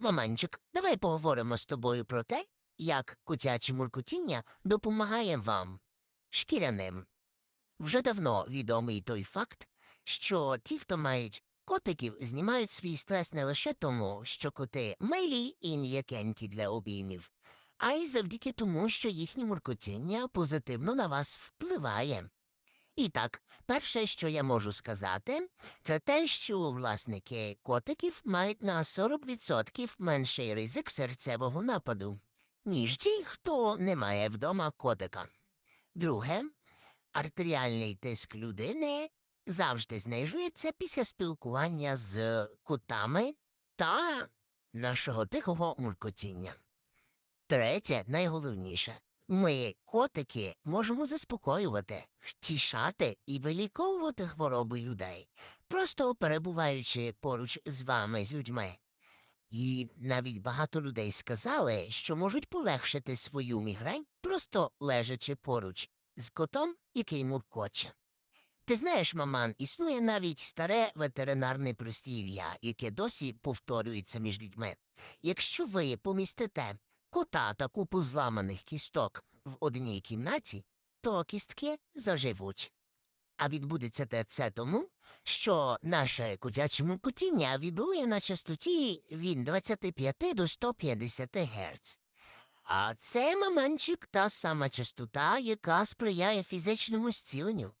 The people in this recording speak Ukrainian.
маманчик, давай поговоримо з тобою про те, як котяче муркотіння допомагає вам, шкіряним. Вже давно відомий той факт, що ті, хто мають котиків, знімають свій стрес не лише тому, що коти милі і м'якенькі для обіймів, а й завдяки тому, що їхнє муркотіння позитивно на вас впливає. І так, перше, що я можу сказати, це те, що власники котиків мають на 40% менший ризик серцевого нападу, ніж ті, хто не має вдома котика. Друге, артеріальний тиск людини завжди знижується після спілкування з котами та нашого тихого муркотіння. Третє, найголовніше. Ми, котики, можемо заспокоювати, втішати і виліковувати хвороби людей, просто перебуваючи поруч з вами з людьми. І навіть багато людей сказали, що можуть полегшити свою мігрень, просто лежачи поруч з котом, який муркоче. Ти знаєш, маман, існує навіть старе ветеринарне прислів'я, яке досі повторюється між людьми. Якщо ви помістите кота та купу зламаних кісток в одній кімнаті, то кістки заживуть. А відбудеться те це тому, що наше котяче котіння вібрує на частоті від 25 до 150 Гц. А це маманчик та сама частота, яка сприяє фізичному зціленню.